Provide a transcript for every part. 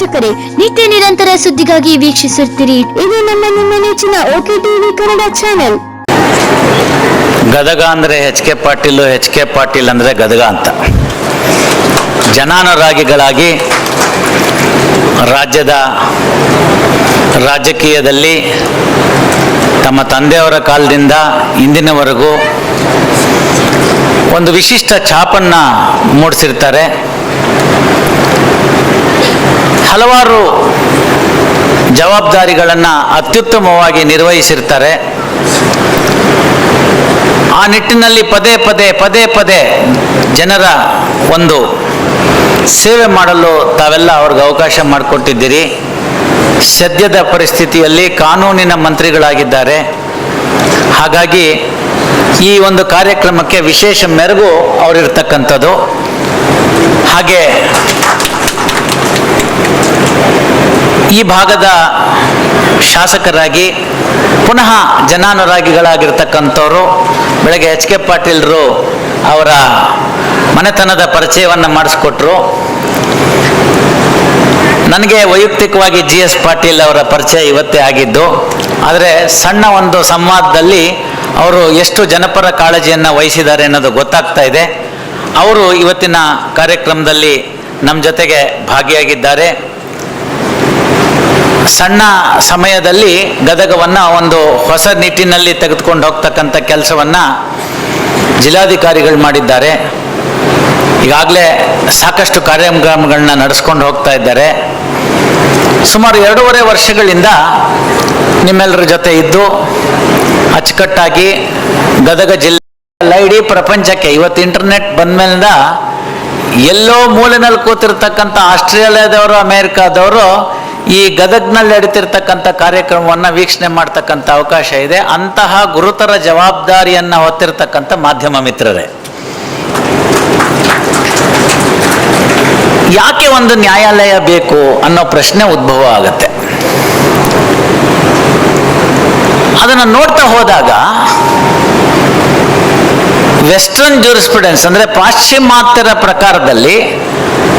ವೀಕ್ಷಕರೇ, ನಿತ್ಯ ನಿರಂತರ ಸುದ್ದಿಗಾಗಿ ವೀಕ್ಷಿಸುತ್ತೀರಿ. ಇದು ನಮ್ಮ ನಿಮ್ಮ ನೆಚ್ಚಿನ OK TV Kannada channel. Gadag ಅಂದ್ರೆ H K Patil H K Patil ಅಂದ್ರೆ ಗದಗ ಅಂತ. ಜನಾನುರಾಗಿಗಳಾಗಿ ರಾಜ್ಯದ ರಾಜಕೀಯದಲ್ಲಿ ತಮ್ಮ ತಂದೆಯವರ ಕಾಲದಿಂದ ಇಂದಿನವರೆಗೂ ಒಂದು ವಿಶಿಷ್ಟ ಛಾಪನ್ನು ಮೂಡಿಸಿರ್ತಾರೆ. ಹಲವಾರು ಜವಾಬ್ದಾರಿಗಳನ್ನು ಅತ್ಯುತ್ತಮವಾಗಿ ನಿರ್ವಹಿಸಿರ್ತಾರೆ. ಆ ನಿಟ್ಟಿನಲ್ಲಿ ಪದೇ ಪದೇ ಪದೇ ಪದೇ ಜನರ ಒಂದು ಸೇವೆ ಮಾಡಲು ತಾವೆಲ್ಲ ಅವ್ರಿಗೆ ಅವಕಾಶ ಮಾಡಿಕೊಟ್ಟಿದ್ದೀರಿ. ಸದ್ಯದ ಪರಿಸ್ಥಿತಿಯಲ್ಲಿ ಕಾನೂನಿನ ಮಂತ್ರಿಗಳಾಗಿದ್ದಾರೆ. ಹಾಗಾಗಿ ಈ ಒಂದು ಕಾರ್ಯಕ್ರಮಕ್ಕೆ ವಿಶೇಷ ಮೆರುಗು ಅವರಿರ್ತಕ್ಕಂಥದ್ದು. ಹಾಗೆ ಈ ಭಾಗದ ಶಾಸಕರಾಗಿ ಪುನಃ ಜನಾನುರಾಗಿಗಳಾಗಿರ್ತಕ್ಕಂಥವ್ರು, ಬೆಳಗ್ಗೆ ಎಚ್ ಕೆ ಪಾಟೀಲ್ರು ಅವರ ಮನೆತನದ ಪರಿಚಯವನ್ನು ಮಾಡಿಸ್ಕೊಟ್ರು. ನನಗೆ ವೈಯಕ್ತಿಕವಾಗಿ ಜಿ ಎಸ್ ಪಾಟೀಲ್ ಅವರ ಪರಿಚಯ ಇವತ್ತೇ ಆಗಿದ್ದು, ಆದರೆ ಸಣ್ಣ ಒಂದು ಸಂವಾದದಲ್ಲಿ ಅವರು ಎಷ್ಟು ಜನಪರ ಕಾಳಜಿಯನ್ನು ವಹಿಸಿದ್ದಾರೆ ಅನ್ನೋದು ಗೊತ್ತಾಗ್ತಾ ಇದೆ. ಅವರು ಇವತ್ತಿನ ಕಾರ್ಯಕ್ರಮದಲ್ಲಿ ನಮ್ಮ ಜೊತೆಗೆ ಭಾಗಿಯಾಗಿದ್ದಾರೆ. ಸಣ್ಣ ಸಮಯದಲ್ಲಿ ಗದಗವನ್ನು ಒಂದು ಹೊಸ ನಿಟ್ಟಿನಲ್ಲಿ ತೆಗೆದುಕೊಂಡು ಹೋಗ್ತಕ್ಕಂಥ ಕೆಲಸವನ್ನು ಜಿಲ್ಲಾಧಿಕಾರಿಗಳು ಮಾಡಿದ್ದಾರೆ. ಈಗಾಗಲೇ ಸಾಕಷ್ಟು ಕಾರ್ಯಕ್ರಮಗಳನ್ನ ನಡೆಸ್ಕೊಂಡು ಹೋಗ್ತಾ ಇದ್ದಾರೆ. ಸುಮಾರು ಎರಡೂವರೆ ವರ್ಷಗಳಿಂದ ನಿಮ್ಮೆಲ್ಲರ ಜೊತೆ ಇದ್ದು ಅಚ್ಚುಕಟ್ಟಾಗಿ ಗದಗ ಜಿಲ್ಲೆ ಇಡೀ ಪ್ರಪಂಚಕ್ಕೆ ಇವತ್ತು ಇಂಟರ್ನೆಟ್ ಬಂದ್ಮೇಲಿಂದ ಎಲ್ಲೋ ಮೂಲೆನಲ್ಲಿ ಕೂತಿರ್ತಕ್ಕಂಥ ಆಸ್ಟ್ರೇಲಿಯಾದವರು, ಅಮೇರಿಕಾದವರು ಈ ಗದಗ್ನಲ್ಲಿ ನಡೀತಿರ್ತಕ್ಕಂಥ ಕಾರ್ಯಕ್ರಮವನ್ನು ವೀಕ್ಷಣೆ ಮಾಡ್ತಕ್ಕಂಥ ಅವಕಾಶ ಇದೆ. ಅಂತಹ ಗುರುತರ ಜವಾಬ್ದಾರಿಯನ್ನು ಹೊತ್ತಿರ್ತಕ್ಕಂಥ ಮಾಧ್ಯಮ ಮಿತ್ರರೇ. ಯಾಕೆ ಒಂದು ನ್ಯಾಯಾಲಯ ಬೇಕು ಅನ್ನೋ ಪ್ರಶ್ನೆ ಉದ್ಭವ ಆಗತ್ತೆ. ಅದನ್ನು ನೋಡ್ತಾ ಹೋದಾಗ ವೆಸ್ಟರ್ನ್ ಜೂರಿಸ್ಪ್ರುಡೆನ್ಸ್ ಅಂದರೆ ಪಾಶ್ಚಿಮಾತ್ಯರ ಪ್ರಕಾರದಲ್ಲಿ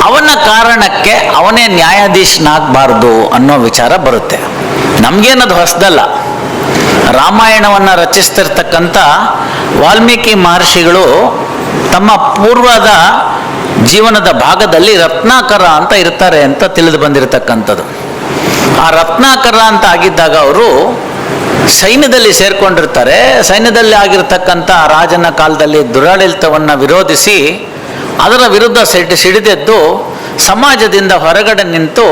ಅವನ ಕಾರಣಕ್ಕೆ ಅವನೇ ನ್ಯಾಯಾಧೀಶನಾಗಬಾರ್ದು ಅನ್ನೋ ವಿಚಾರ ಬರುತ್ತೆ. ನಮಗೇನದು ಹೊಸದಲ್ಲ. ರಾಮಾಯಣವನ್ನು ರಚಿಸ್ತಿರ್ತಕ್ಕಂಥ ವಾಲ್ಮೀಕಿ ಮಹರ್ಷಿಗಳು ತಮ್ಮ ಪೂರ್ವದ ಜೀವನದ ಭಾಗದಲ್ಲಿ ರತ್ನಾಕರ ಅಂತ ಇರ್ತಾರೆ ಅಂತ ತಿಳಿದು ಬಂದಿರತಕ್ಕಂಥದ್ದು. ಆ ರತ್ನಾಕರ ಅಂತ ಆಗಿದ್ದಾಗ ಅವರು ಸೈನ್ಯದಲ್ಲಿ ಸೇರ್ಕೊಂಡಿರ್ತಾರೆ. ಸೈನ್ಯದಲ್ಲಿ ಆಗಿರ್ತಕ್ಕಂಥ ರಾಜನ ಕಾಲದಲ್ಲಿ ದುರಾಡಳಿತವನ್ನು ವಿರೋಧಿಸಿ ಅದರ ವಿರುದ್ಧ ಸಿಡಿ, ಸಿಡಿದೆದ್ದು ಸಮಾಜದಿಂದ ಹೊರಗಡೆ ನಿಂತು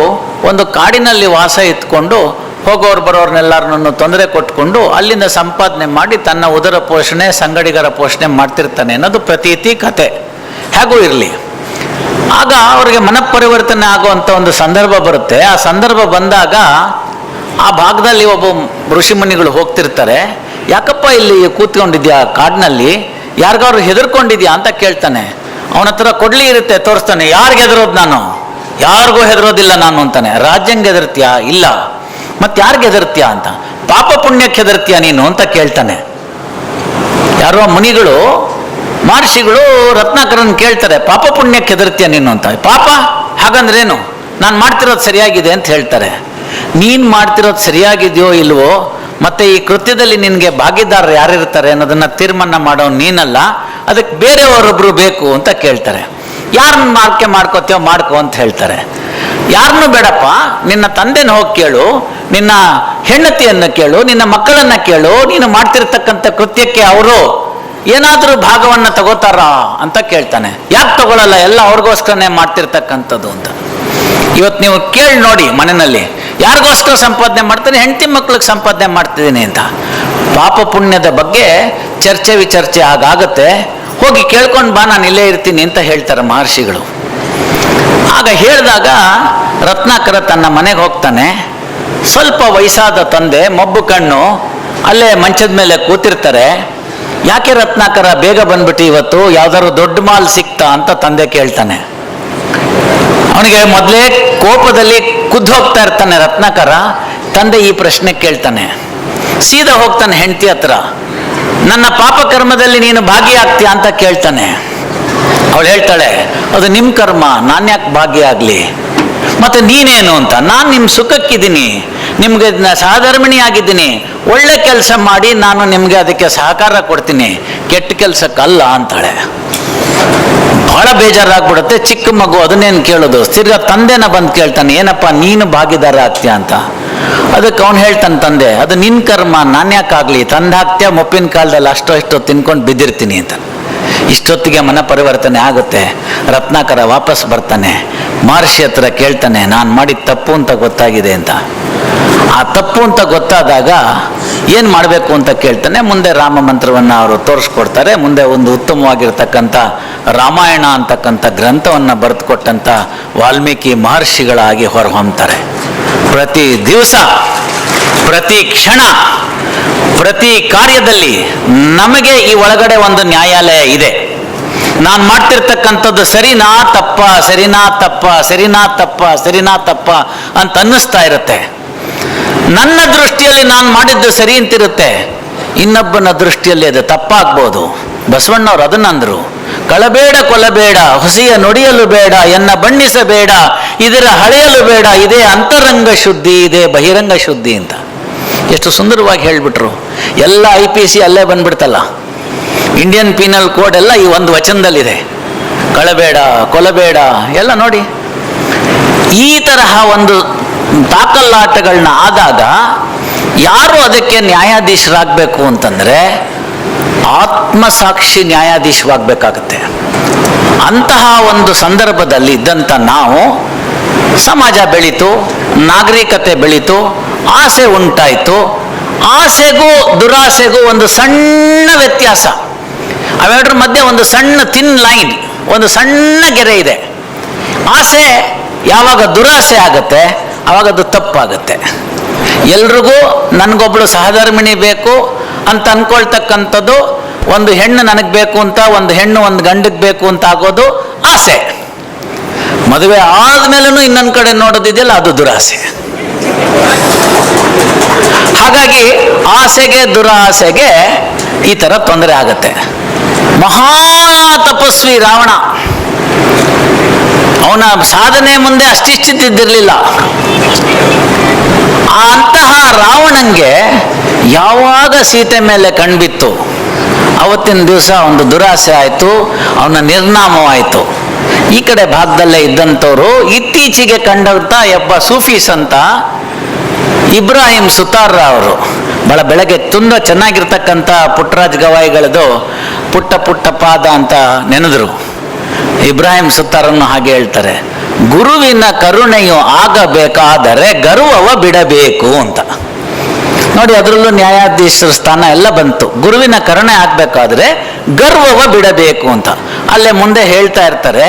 ಒಂದು ಕಾಡಿನಲ್ಲಿ ವಾಸ ಇತ್ಕೊಂಡು ಹೋಗೋರು ಬರೋರ್ನೆಲ್ಲರನ್ನು ತೊಂದರೆ ಕೊಟ್ಕೊಂಡು ಅಲ್ಲಿಂದ ಸಂಪಾದನೆ ಮಾಡಿ ತನ್ನ ಉದರ ಪೋಷಣೆ, ಸಂಗಡಿಗರ ಪೋಷಣೆ ಮಾಡ್ತಿರ್ತಾನೆ ಅನ್ನೋದು ಪ್ರತೀತಿ ಕತೆ. ಹೇಗೂ ಇರಲಿ? ಆಗ ಅವರಿಗೆ ಮನಪರಿವರ್ತನೆ ಆಗುವಂಥ ಒಂದು ಸಂದರ್ಭ ಬರುತ್ತೆ. ಆ ಸಂದರ್ಭ ಬಂದಾಗ ಆ ಭಾಗದಲ್ಲಿ ಒಬ್ಬ ಋಷಿಮುನಿಗಳು ಹೋಗ್ತಿರ್ತಾರೆ. ಯಾಕಪ್ಪ ಇಲ್ಲಿ ಕೂತ್ಕೊಂಡಿದ್ಯಾ ಕಾಡಿನಲ್ಲಿ? ಯಾರಿಗಾದ್ರು ಹೆದರ್ಕೊಂಡಿದ್ಯಾ ಅಂತ ಕೇಳ್ತಾನೆ. ಅವನ ಹತ್ರ ಕೊಡ್ಲಿ ಇರುತ್ತೆ, ತೋರಿಸ್ತಾನೆ. ಯಾರಿಗೆ ಹೆದರೋದು ನಾನು? ಯಾರಿಗೂ ಹೆದರೋದಿಲ್ಲ ನಾನು ಅಂತಾನೆ. ರಾಜ್ಯಂಗೆ ಹೆದರ್ತೀಯಾ? ಇಲ್ಲ. ಮತ್ತೆ ಯಾರಿಗೆ ಹೆದರ್ತೀಯಾ ಅಂತ? ಪಾಪ ಪುಣ್ಯಕ್ಕೆ ಹೆದರ್ತೀಯಾ ನೀನು ಅಂತ ಕೇಳ್ತಾನೆ. ಯಾರೋ ಮುನಿಗಳು, ಮಹರ್ಷಿಗಳು ರತ್ನಾಕರನ್ ಕೇಳ್ತಾರೆ, ಪಾಪ ಪುಣ್ಯಕ್ಕೆ ಹೆದರ್ತೀಯ ನೀನು ಅಂತ. ಪಾಪ? ಹಾಗಂದ್ರೇನು? ನಾನು ಮಾಡ್ತಿರೋದು ಸರಿಯಾಗಿದೆ ಅಂತ ಹೇಳ್ತಾರೆ. ನೀನು ಮಾಡ್ತಿರೋದು ಸರಿಯಾಗಿದೆಯೋ ಇಲ್ವೋ ಮತ್ತೆ ಈ ಕೃತ್ಯದಲ್ಲಿ ನಿನಗೆ ಭಾಗಿದಾರರು ಯಾರಿರ್ತಾರೆ ಅನ್ನೋದನ್ನ ತೀರ್ಮಾನ ಮಾಡೋ ನೀನಲ್ಲ, ಅದಕ್ಕೆ ಬೇರೆಯವರೊಬ್ರು ಬೇಕು ಅಂತ ಕೇಳ್ತಾರೆ. ಯಾರನ್ನ ಮಾರ್ಕೆ ಮಾಡ್ಕೋತೀವೋ ಮಾಡ್ಕೋ ಅಂತ ಹೇಳ್ತಾರೆ. ಯಾರನ್ನು ಬೇಡಪ್ಪ, ನಿನ್ನ ತಂದೆನ ಹೋಗಿ ಕೇಳು, ನಿನ್ನ ಹೆಂಡತಿಯನ್ನು ಕೇಳು, ನಿನ್ನ ಮಕ್ಕಳನ್ನ ಕೇಳು, ನೀನು ಮಾಡ್ತಿರ್ತಕ್ಕಂಥ ಕೃತ್ಯಕ್ಕೆ ಅವರು ಏನಾದರೂ ಭಾಗವನ್ನು ತಗೋತಾರಾ ಅಂತ ಕೇಳ್ತಾನೆ. ಯಾಕೆ ತಗೊಳ್ಳಲ್ಲ ಎಲ್ಲ ಅವ್ರಿಗೋಸ್ಕರನೇ ಮಾಡ್ತಿರ್ತಕ್ಕಂಥದ್ದು ಅಂತ. ಇವತ್ತು ನೀವು ಕೇಳಿ ನೋಡಿ ಮನೆಯಲ್ಲಿ ಯಾರಿಗೋಸ್ಕರ ಸಂಪಾದನೆ ಮಾಡ್ತಾನೆ? ಹೆಂಡತಿ ಮಕ್ಳಿಗೆ ಸಂಪಾದನೆ ಮಾಡ್ತಿದ್ದೀನಿ ಅಂತ. ಪಾಪ ಪುಣ್ಯದ ಬಗ್ಗೆ ಚರ್ಚೆ ವಿಚರ್ಚೆ ಆಗಾಗುತ್ತೆ. ಹೋಗಿ ಕೇಳ್ಕೊಂಡು ಬಾ, ನಾನು ಇಲ್ಲೇ ಇರ್ತೀನಿ ಅಂತ ಹೇಳ್ತಾರೆ ಮಹರ್ಷಿಗಳು. ಆಗ ಹೇಳಿದಾಗ ರತ್ನಾಕರ ತನ್ನ ಮನೆಗೆ ಹೋಗ್ತಾನೆ. ಸ್ವಲ್ಪ ವಯಸ್ಸಾದ ತಂದೆ, ಮಬ್ಬು ಕಣ್ಣು, ಅಲ್ಲೇ ಮಂಚದ ಮೇಲೆ ಕೂತಿರ್ತಾರೆ. ಯಾಕೆ ರತ್ನಾಕರ ಬೇಗ ಬಂದ್ಬಿಟ್ಟು ಇವತ್ತು? ಯಾವ್ದಾದ್ರು ದೊಡ್ಡ ಮಾಲ್ ಸಿಕ್ತಾ ಅಂತ ತಂದೆ ಕೇಳ್ತಾನೆ. ಅವನಿಗೆ ಮೊದಲೇ ಕೋಪದಲ್ಲಿ ಕುದ್ದು ಹೋಗ್ತಾ ಇರ್ತಾನೆ ರತ್ನಾಕರ, ತಂದೆ ಈ ಪ್ರಶ್ನೆ ಕೇಳ್ತಾನೆ. ಸೀದಾ ಹೋಗ್ತಾನೆ ಹೆಂಡತಿ ಹತ್ರ. ನನ್ನ ಪಾಪ ಕರ್ಮದಲ್ಲಿ ನೀನು ಭಾಗಿಯಾಗ್ತೀಯ ಅಂತ ಕೇಳ್ತಾನೆ. ಅವಳು ಹೇಳ್ತಾಳೆ, ಅದು ನಿಮ್ಮ ಕರ್ಮ, ನಾನು ಯಾಕೆ ಭಾಗಿಯಾಗಲಿ ಮತ್ತೆ ನೀನೇನು ಅಂತ, ನಾನು ನಿಮ್ಮ ಸುಖಕ್ಕಿದ್ದೀನಿ, ನಿಮ್ಗೆ ಸಹಧರ್ಮಿಣಿಯಾಗಿದ್ದೀನಿ ಒಳ್ಳೆ ಕೆಲಸ ಮಾಡಿ ನಾನು ನಿಮಗೆ ಅದಕ್ಕೆ ಸಹಕಾರ ಕೊಡ್ತೀನಿ, ಕೆಟ್ಟ ಕೆಲಸಕ್ಕಲ್ಲ ಅಂತಾಳೆ. ಬಹಳ ಬೇಜಾರಾಗ್ಬಿಡುತ್ತೆ. ಚಿಕ್ಕ ಮಗು, ಅದನ್ನೇನು ಕೇಳೋದು? ತಿರ್ಗ ತಂದೆನ ಬಂದು ಕೇಳ್ತಾನೆ, ಏನಪ್ಪ ನೀನು ಭಾಗಿದಾರ ಆಗ್ತೀಯ ಅಂತ. ಅದಕ್ಕೆ ಅವ್ನು ಹೇಳ್ತಾನೆ, ತಂದೆ, ಅದು ನಿನ್ನ ಕರ್ಮ ನಾನು ಯಾಕಾಗಲಿ ತಂದು ಮುಪ್ಪಿನ ಕಾಲದಲ್ಲಿ ಅಷ್ಟೋ ಇಷ್ಟೋ ತಿನ್ಕೊಂಡು ಬಿದ್ದಿರ್ತೀನಿ ಅಂತ. ಇಷ್ಟೊತ್ತಿಗೆ ಮನ ಪರಿವರ್ತನೆ ಆಗುತ್ತೆ. ರತ್ನಾಕರ ವಾಪಸ್ ಬರ್ತಾನೆ. ಮಹರ್ಷಿ ಹತ್ರ ಕೇಳ್ತಾನೆ, ನಾನು ಮಾಡಿದ ತಪ್ಪು ಅಂತ ಗೊತ್ತಾಗಿದೆ ಅಂತ. ಆ ತಪ್ಪು ಅಂತ ಗೊತ್ತಾದಾಗ ಏನು ಮಾಡಬೇಕು ಅಂತ ಕೇಳ್ತಾನೆ. ಮುಂದೆ ರಾಮ ಮಂತ್ರವನ್ನು ಅವರು ತೋರಿಸ್ಕೊಡ್ತಾರೆ. ಮುಂದೆ ಒಂದು ಉತ್ತಮವಾಗಿರ್ತಕ್ಕಂಥ ರಾಮಾಯಣ ಅಂತಕ್ಕಂಥ ಗ್ರಂಥವನ್ನು ಬರೆದುಕೊಟ್ಟಂಥ ವಾಲ್ಮೀಕಿ ಮಹರ್ಷಿಗಳಾಗಿ ಹೊರಹೊಮ್ತಾರೆ. ಪ್ರತಿ ದಿವಸ, ಪ್ರತಿ ಕ್ಷಣ ಪ್ರತಿ ಕಾರ್ಯದಲ್ಲಿ ನಮಗೆ ಈ ಒಳಗಡೆ ಒಂದು ನ್ಯಾಯಾಲಯ ಇದೆ. ನಾನು ಮಾಡ್ತಿರ್ತಕ್ಕಂಥದ್ದು ಸರಿನಾ ತಪ್ಪ ಸರಿನಾ ತಪ್ಪ ಸರಿನಾ ತಪ್ಪ ಸರಿನಾ ತಪ್ಪ ಅಂತ ಅನ್ನಿಸ್ತಾ ಇರುತ್ತೆ. ನನ್ನ ದೃಷ್ಟಿಯಲ್ಲಿ ನಾನು ಮಾಡಿದ್ದು ಸರಿ ಅಂತಿರುತ್ತೆ. ಇನ್ನೊಬ್ಬನ ದೃಷ್ಟಿಯಲ್ಲಿ ಅದು ತಪ್ಪಾಗ್ಬೋದು. ಬಸವಣ್ಣವ್ರು ಅದನ್ನಂದರು ಕಳಬೇಡ ಕೊಲಬೇಡ ಹೊಸಿಯ ನುಡಿಯಲು ಬೇಡ, ಎನ್ನ ಬಣ್ಣಿಸಬೇಡ, ಇದರ ಹಳೆಯಲು ಬೇಡ, ಇದೇ ಅಂತರಂಗ ಶುದ್ಧಿ, ಇದೇ ಬಹಿರಂಗ ಶುದ್ಧಿ ಅಂತ. ಎಷ್ಟು ಸುಂದರವಾಗಿ ಹೇಳಿಬಿಟ್ರು. ಎಲ್ಲ ಐ ಪಿ ಸಿ ಅಲ್ಲೇ ಬಂದ್ಬಿಡ್ತಲ್ಲ. ಇಂಡಿಯನ್ ಪೀನಲ್ ಕೋಡ್ ಎಲ್ಲ ಈ ಒಂದು ವಚನದಲ್ಲಿದೆ. ಕಳಬೇಡ, ಕೊಲಬೇಡ, ಎಲ್ಲ ನೋಡಿ. ಈ ತರಹ ಒಂದು ತಾಕಲ್ಲಾಟಗಳನ್ನ ಆದಾಗ ಯಾರು ಅದಕ್ಕೆ ನ್ಯಾಯಾಧೀಶರಾಗಬೇಕು ಅಂತಂದರೆ ಆತ್ಮಸಾಕ್ಷಿ ನ್ಯಾಯಾಧೀಶವಾಗಬೇಕಾಗತ್ತೆ. ಅಂತಹ ಒಂದು ಸಂದರ್ಭದಲ್ಲಿ ಇದ್ದಂಥ ನಾವು ಸಮಾಜ ಬೆಳೀತು, ನಾಗರಿಕತೆ ಬೆಳೀತು ಆಸೆ ಉಂಟಾಯಿತು. ಆಸೆಗೂ ದುರಾಸೆಗೂ ಒಂದು ಸಣ್ಣ ವ್ಯತ್ಯಾಸ. ಅವೆರಡರ ಮಧ್ಯೆ ಒಂದು ಸಣ್ಣ ತಿನ್ ಲೈನ್ ಒಂದು ಸಣ್ಣ ಗೆರೆ ಇದೆ. ಆಸೆ ಯಾವಾಗ ದುರಾಸೆ ಆಗುತ್ತೆ ಆವಾಗ ಅದು ತಪ್ಪಾಗುತ್ತೆ. ಎಲ್ರಿಗೂ ನನಗೊಬ್ಳು ಸಹಧರ್ಮಿಣಿ ಬೇಕು ಅಂತ ಅಂದ್ಕೊಳ್ತಕ್ಕಂಥದ್ದು ಒಂದು ಹೆಣ್ಣು ನನಗೆ ಬೇಕು ಅಂತ, ಒಂದು ಹೆಣ್ಣು ಒಂದು ಗಂಡಕ್ಕೆ ಬೇಕು ಅಂತ ಆಗೋದು ಆಸೆ. ಮದುವೆ ಆದಮೇಲೂ ಇನ್ನೊಂದು ಕಡೆ ನೋಡೋದಿದೆಯಲ್ಲ, ಅದು ದುರಾಸೆ. ಹಾಗಾಗಿ ಆಸೆಗೆ ದುರಾಸೆಗೆ ಈ ಥರ ತೊಂದರೆ ಆಗತ್ತೆ. ಮಹಾ ತಪಸ್ವಿ ರಾವಣ. ಅವನ ಸಾಧನೆ ಮುಂದೆ ಅಷ್ಟಿಷ್ಟಿದ್ದಿರಲಿಲ್ಲ ಅಂತಹ ರಾವಣಂಗೆ ಯಾವಾಗ ಸೀತೆ ಮೇಲೆ ಕಣ್ಬಿತ್ತು? ಅವತ್ತಿನ ದಿವಸ ಒಂದು ದುರಾಸೆ ಆಯಿತು, ಅವನ ನಿರ್ನಾಮವಾಯಿತು. ಈ ಕಡೆ ಭಾಗದಲ್ಲೇ ಇದ್ದಂಥವ್ರು ಇತ್ತೀಚೆಗೆ ಕಂಡಂಥ ಒಬ್ಬ ಸೂಫೀಸ್ ಅಂತ ಇಬ್ರಾಹಿಂ ಸುತಾರ್ ಅವರು. ಬಹಳ ಬೆಳಗ್ಗೆ ತುಂಬ ಚೆನ್ನಾಗಿರ್ತಕ್ಕಂಥ ಪುಟ್ಟರಾಜ್ ಗವಾಯಿಗಳದು ಪುಟ್ಟ ಪುಟ್ಟ ಪಾದ ಅಂತ ನೆನೆದ್ರು. ಇಬ್ರಾಹಿಂ ಸುತ್ತಾರನ್ನು ಹಾಗೆ ಹೇಳ್ತಾರೆ, ಗುರುವಿನ ಕರುಣೆಯು ಆಗಬೇಕಾದರೆ ಗರ್ವವ ಬಿಡಬೇಕು ಅಂತ. ನೋಡಿ, ಅದರಲ್ಲೂ ನ್ಯಾಯಾಧೀಶರ ಸ್ಥಾನ ಎಲ್ಲ ಬಂತು. ಗುರುವಿನ ಕರುಣೆ ಆಗಬೇಕಾದ್ರೆ ಗರ್ವವ ಬಿಡಬೇಕು ಅಂತ. ಅಲ್ಲೇ ಮುಂದೆ ಹೇಳ್ತಾ ಇರ್ತಾರೆ,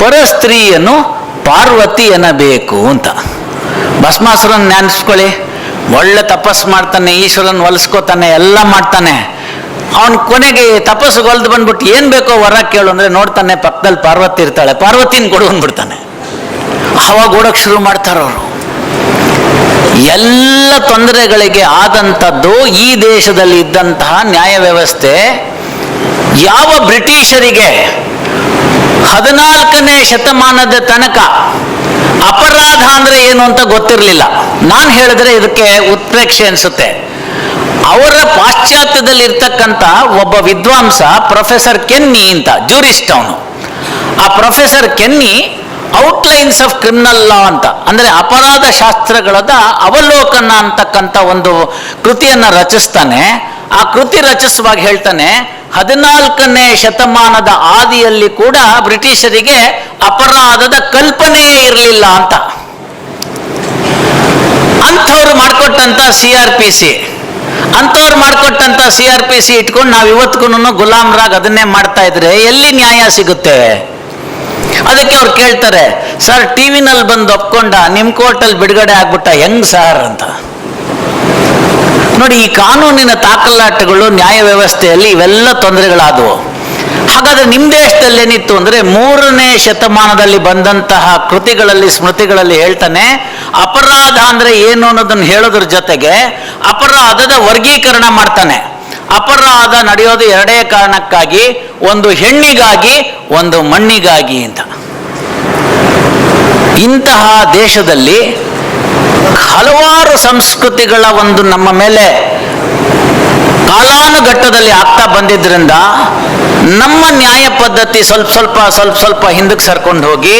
ಪರಸ್ತ್ರೀಯನು ಪಾರ್ವತಿ ಎನ್ನಬೇಕು ಅಂತ. ಭಸ್ಮಾಸುರನ್ ನೆನೆಸ್ಕೊಳ್ಳಿ ಒಳ್ಳೆ ತಪಸ್ ಮಾಡ್ತಾನೆ, ಈಶ್ವರನ್ ಒಲಿಸ್ಕೋತಾನೆ ಎಲ್ಲ ಮಾಡ್ತಾನೆ. ಅವನ್ ಕೊನೆಗೆ ತಪಸ್ಸು ಹೊಲ್ದು ಬಂದ್ಬಿಟ್ಟು ಏನ್ ಬೇಕೋ ವರ ಕೇಳು ಅಂದ್ರೆ ನೋಡ್ತಾನೆ ಪಕ್ಕದಲ್ಲಿ ಪಾರ್ವತಿ ಇರ್ತಾಳೆ. ಪಾರ್ವತಿನ ಕೊಡು ಅಂದ್ಬಿಡ್ತಾನೆ ಅವಾಗ ಓಡಕ್ ಶುರು ಮಾಡ್ತಾರ ಅವರು. ಎಲ್ಲ ತೊಂದರೆಗಳಿಗೆ ಆದಂಥದ್ದು ಈ ದೇಶದಲ್ಲಿ ಇದ್ದಂತಹ ನ್ಯಾಯ ವ್ಯವಸ್ಥೆ ಯಾವ ಬ್ರಿಟಿಷರಿಗೆ ಹದಿನಾಲ್ಕನೇ ಶತಮಾನದ ತನಕ ಅಪರಾಧ ಅಂದ್ರೆ ಏನು ಅಂತ ಗೊತ್ತಿರಲಿಲ್ಲ. ನಾನು ಹೇಳಿದ್ರೆ ಇದಕ್ಕೆ ಉತ್ಪ್ರೇಕ್ಷೆ ಅನಿಸುತ್ತೆ. ಅವರ ಪಾಶ್ಚಾತ್ಯದಲ್ಲಿ ಇರ್ತಕ್ಕಂಥ ಒಬ್ಬ ವಿದ್ವಾಂಸ ಪ್ರೊಫೆಸರ್ ಕೆನ್ನಿ ಅಂತ, ಜೂರಿಸ್ಟ್ ಅವನು. ಆ professor Kenny outlines of criminal law ಅಂತ, ಅಂದ್ರೆ ಅಪರಾಧ ಶಾಸ್ತ್ರಗಳದ ಅವಲೋಕನ ಅಂತಕ್ಕಂಥ ಒಂದು ಕೃತಿಯನ್ನ ರಚಿಸ್ತಾನೆ. ಆ ಕೃತಿ ರಚಿಸುವಾಗ ಹೇಳ್ತಾನೆ ಹದಿನಾಲ್ಕನೇ ಶತಮಾನದ ಆದಿಯಲ್ಲಿ ಕೂಡ ಬ್ರಿಟಿಷರಿಗೆ ಅಪರಾಧದ ಕಲ್ಪನೆಯೇ ಇರಲಿಲ್ಲ ಅಂತ. ಅಂಥವ್ರು ಮಾಡಿಕೊಟ್ಟಂತ ಸಿ ಆರ್ ಪಿ ಸಿ, ಅಂಥವ್ರು ಮಾಡಿಕೊಟ್ಟಂತ ಸಿ ಆರ್ ಪಿ ಸಿ ಇಟ್ಕೊಂಡು ನಾವು ಇವತ್ತಿಗೂ ಗುಲಾಮ್ರಾಗ್ ಅದನ್ನೇ ಮಾಡ್ತಾ ಇದ್ರೆ ಎಲ್ಲಿ ನ್ಯಾಯ ಸಿಗುತ್ತೆ? ಅದಕ್ಕೆ ಅವ್ರು ಕೇಳ್ತಾರೆ, ಸರ್ ಟಿವಿನಲ್ಲಿ ಬಂದು ಒಪ್ಕೊಂಡ ನಿಮ್ಮ ಕೋರ್ಟಲ್ಲಿ ಬಿಡುಗಡೆ ಆಗ್ಬಿಟ್ಟ ಹೆಂಗ್ ಸರ್? ಅಂತ. ನೋಡಿ, ಈ ಕಾನೂನಿನ ತಾಕಲಾಟಗಳು, ನ್ಯಾಯ ವ್ಯವಸ್ಥೆಯಲ್ಲಿ ಇವೆಲ್ಲ ತೊಂದರೆಗಳಾದವು. ಹಾಗಾದ್ರೆ ನಿಮ್ಮ ದೇಶದಲ್ಲಿ ಏನಿತ್ತು ಅಂದ್ರೆ, ಮೂರನೇ ಶತಮಾನದಲ್ಲಿ ಬಂದಂತಹ ಕೃತಿಗಳಲ್ಲಿ, ಸ್ಮೃತಿಗಳಲ್ಲಿ ಹೇಳ್ತಾನೆ, ಅಪರಾಧ ಅಂದ್ರೆ ಏನು ಅನ್ನೋದನ್ನು ಹೇಳೋದ್ರ ಜೊತೆಗೆ ಅಪರಾಧದ ವರ್ಗೀಕರಣ ಮಾಡ್ತಾನೆ. ಅಪರಾಧ ನಡೆಯೋದು ಎರಡೇ ಕಾರಣಕ್ಕಾಗಿ, ಒಂದು ಹೆಣ್ಣಿಗಾಗಿ, ಒಂದು ಮಣ್ಣಿಗಾಗಿ ಅಂತ. ಇಂತಹ ದೇಶದಲ್ಲಿ ಹಲವಾರು ಸಂಸ್ಕೃತಿಗಳ ಒಂದು ನಮ್ಮ ಮೇಲೆ ಕಾಲಾನುಘಟ್ಟದಲ್ಲಿ ಆಗ್ತಾ ಬಂದಿದ್ರಿಂದ ನಮ್ಮ ನ್ಯಾಯ ಪದ್ಧತಿ ಸ್ವಲ್ಪ ಸ್ವಲ್ಪ ಸ್ವಲ್ಪ ಸ್ವಲ್ಪ ಹಿಂದಕ್ಕೆ ಸರ್ಕೊಂಡು ಹೋಗಿ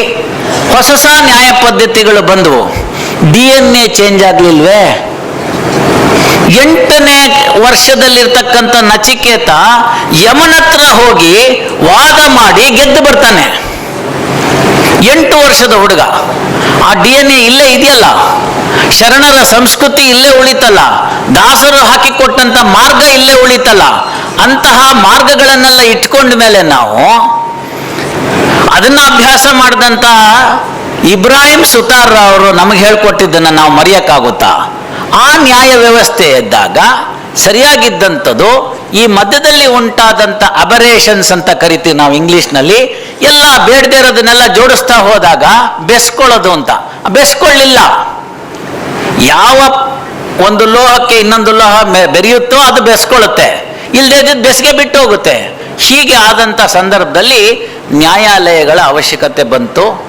ಹೊಸ ಹೊಸ ನ್ಯಾಯ ಪದ್ಧತಿಗಳು ಬಂದವು. ಡಿ ಎನ್ ಎ ಚೇಂಜ್ ಆಗ್ಲಿಲ್ವೇ? ಎಂಟನೇ ವರ್ಷದಲ್ಲಿರ್ತಕ್ಕಂಥ ನಚಿಕೇತ ಯಮನತ್ರ ಹೋಗಿ ವಾದ ಮಾಡಿ ಗೆದ್ದು ಬರ್ತಾನೆ. ಎಂಟು ವರ್ಷದ ಹುಡುಗ. ಆ ಡಿ ಎನ್ ಎ ಇಲ್ಲೇ ಇದೆಯಲ್ಲ? ಶರಣರ ಸಂಸ್ಕೃತಿ ಇಲ್ಲೇ ಉಳಿತಲ್ಲ. ದಾಸರು ಹಾಕಿಕೊಟ್ಟಂತ ಮಾರ್ಗ ಇಲ್ಲೇ ಉಳಿತಲ್ಲ. ಅಂತಹ ಮಾರ್ಗಗಳನ್ನೆಲ್ಲ ಇಟ್ಕೊಂಡ ಮೇಲೆ ನಾವು ಅದನ್ನ ಅಭ್ಯಾಸ ಮಾಡಿದಂತ ಇಬ್ರಾಹಿಂ ಸುತಾರ್ ಅವರು ನಮಗೆ ಹೇಳ್ಕೊಟ್ಟಿದ್ದನ್ನು ನಾವು ಮರೆಯಕ್ಕಾಗುತ್ತಾ? ಆ ನ್ಯಾಯ ವ್ಯವಸ್ಥೆ ಇದ್ದಾಗ ಸರಿಯಾಗಿದ್ದಂಥದ್ದು ಈ ಮಧ್ಯದಲ್ಲಿ ಉಂಟಾದಂಥ ಅಬರೇಷನ್ಸ್ ಅಂತ ಕರಿತೀವಿ ನಾವು ಇಂಗ್ಲಿಷ್ನಲ್ಲಿ ಎಲ್ಲ ಬೇಡದೇ ಇರೋದನ್ನೆಲ್ಲ ಜೋಡಿಸ್ತಾ ಹೋದಾಗ ಬೆಸ್ಕೊಳ್ಳೋದು ಅಂತ. ಬೆಸ್ಕೊಳ್ಳಿಲ್ಲ. ಯಾವ ಒಂದು ಲೋಹಕ್ಕೆ ಇನ್ನೊಂದು ಲೋಹ ಬೆರೆಯುತ್ತೋ ಅದು ಬೆಸ್ಕೊಳ್ಳುತ್ತೆ. ಇಲ್ಲದೆ ಇದ್ದಿದ್ದು ಬೆಸ್ಗೆ ಬಿಟ್ಟು ಹೋಗುತ್ತೆ. ಹೀಗೆ ಆದಂಥ ಸಂದರ್ಭದಲ್ಲಿ ನ್ಯಾಯಾಲಯಗಳ ಅವಶ್ಯಕತೆ ಬಂತು.